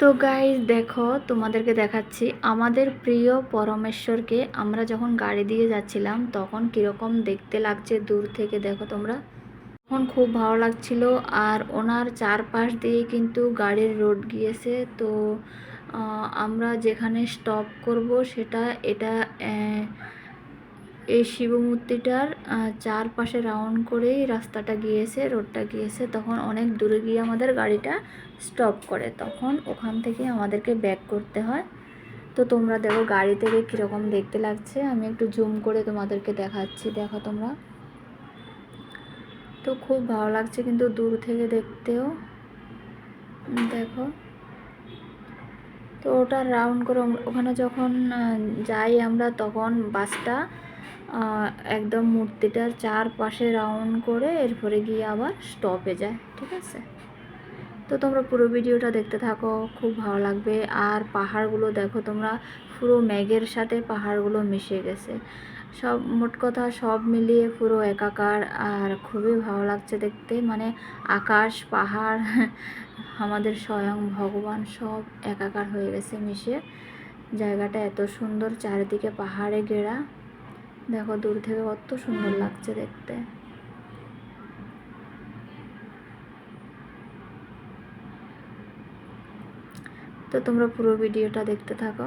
তো গাইজ দেখো, তোমাদেরকে দেখাচ্ছি। আমাদের প্রিয় পরমেশ্বরকে আমরা যখন গাড়ি দিয়ে যাচ্ছিলাম, তখন কীরকম দেখতে লাগছে দূর থেকে, দেখো তোমরা। তখন খুব ভালো লাগছিল আর ওনার চারপাশ দিয়ে কিন্তু গাড়ির রোড গিয়েছে। তো আমরা যেখানে স্টপ করব সেটা এটা এই শিব মূর্তিটার চারপাশে রাউন্ড করেই রাস্তাটা গিয়েছে রোডটা গিয়েছে। তখন অনেক দূরে গিয়ে আমাদের গাড়িটা স্টপ করে। তখন ওখান থেকে আমাদেরকে ব্যাক করতে হয়। তো তোমরা দেখো গাড়িতে কীরকম দেখতে লাগছে। আমি একটু জুম করে তোমাদেরকে দেখাচ্ছি। দেখো তোমরা। তো খুব ভালো লাগছে কিন্তু দূর থেকে দেখতেও। দেখো। তো ওটা রাউন্ড করে ওখানে যখন যাই আমরা তখন বাসটা একদম মূর্তিটার চারপাশে রাউন্ড করে এরপরে গিয়ে আবার স্টপে যায় ঠিক আছে? তো তোমরা পুরো ভিডিওটা দেখতে থাকো, খুব ভালো লাগবে। আর পাহাড়গুলো দেখো তোমরা, পুরো মেঘের সাথে পাহাড়গুলো মিশে গেছে। সব, মোট কথা সব মিলিয়ে পুরো একাকার, আর খুবই ভালো লাগছে দেখতে। মানে আকাশ, পাহাড়, আমাদের স্বয়ং ভগবান সব একাকার হয়ে গেছে মিশে। জায়গাটা এত সুন্দর, চারিদিকে পাহাড়ে ঘেরা। দেখো দূর থেকে কত সুন্দর লাগছে দেখতে। তো তোমরা পুরো ভিডিওটা দেখতে থাকো।